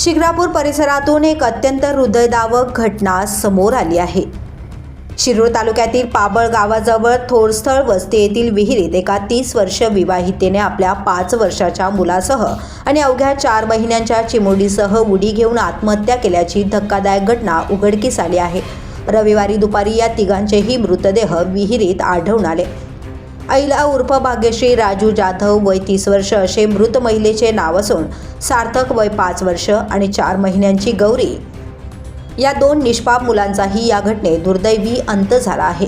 शिग्रापूर परिसरातून एक अत्यंत हृदयदावक घटना समोर आली आहे. शिरूर तालुक्यातील पाबळ गावाजवळ थोरस्थळ वस्ती येथील विहिरीत एका तीस वर्ष विवाहितेने आपल्या पाच वर्षाच्या मुलासह आणि अवघ्या चार महिन्यांच्या चिमुडीसह उडी घेऊन आत्महत्या केल्याची धक्कादायक घटना उघडकीस आली आहे. रविवारी दुपारी या तिघांचेही मृतदेह विहिरीत आढळून आले. ऐला उर्फ भाग्यश्री राजू जाधव वय तीस वर्ष असे मृत महिलेचे नाव असून सार्थक वय पाच वर्ष आणि चार महिन्यांची गौरी. या दोन निष्पाप मुलांचाही या घटनेत दुर्दैवी अंत झाला आहे.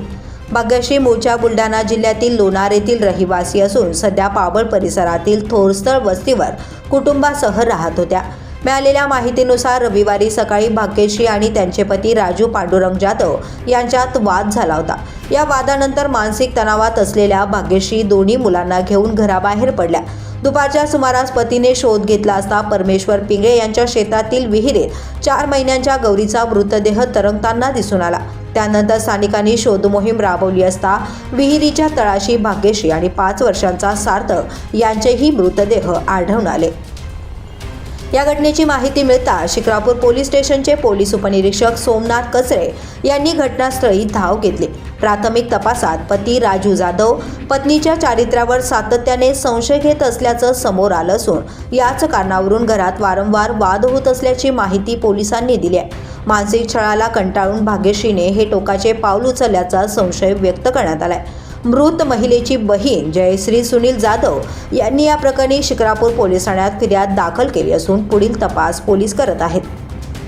भाग्यश्री मूळच्या बुलढाणा जिल्ह्यातील लोणार येथील रहिवासी असून सध्या पाबळ परिसरातील थोरस्थळ वस्तीवर कुटुंबासह राहत होत्या. मिळालेल्या माहितीनुसार रविवारी सकाळी भाग्यश्री आणि त्यांचे पती राजू पांडुरंग जाधव यांच्यात वाद झाला होता. या वादानंतर मानसिक तणावात असलेल्या भाग्यश्री दोन्ही मुलांना घेऊन घराबाहेर पडल्या. दुपारच्या सुमारास पतीने शोध घेतला असता परमेश्वर पिंगळे यांच्या शेतातील विहिरीत चार महिन्यांच्या गौरीचा मृतदेह तरंगताना दिसून आला. त्यानंतर स्थानिकांनी शोधमोहीम राबवली असता विहिरीच्या तळाशी भाग्यश्री आणि पाच वर्षांचा सार्थक यांचेही मृतदेह आढळून आले. या घटनेची माहिती मिळता शिक्रापूर पोलीस स्टेशनचे पोलीस उपनिरीक्षक सोमनाथ कचरे यांनी घटनास्थळी धाव घेतली. प्राथमिक तपासात पती राजू जाधव पत्नीच्या चारित्र्यावर सातत्याने संशय घेत असल्याचं समोर आलं असून याच कारणावरून घरात वारंवार वाद होत असल्याची माहिती पोलिसांनी दिली आहे. मानसिक छळाला कंटाळून भाग्यश्रीने हे टोकाचे पाऊल उचलल्याचा संशय व्यक्त करण्यात आलाय. मृत महिलेची बहीण जयश्री सुनील जाधव यांनी या प्रकरणी शिक्रापूर पोलीस ठाण्यात फिर्याद दाखल केली असून पुढील तपास पोलीस करत आहेत.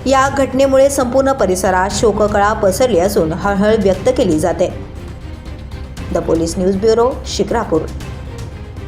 या घटनेमुळे संपूर्ण परिसरात शोककळा पसरली असून हळहळ व्यक्त केली जाते. The police news bureau Shikrapur.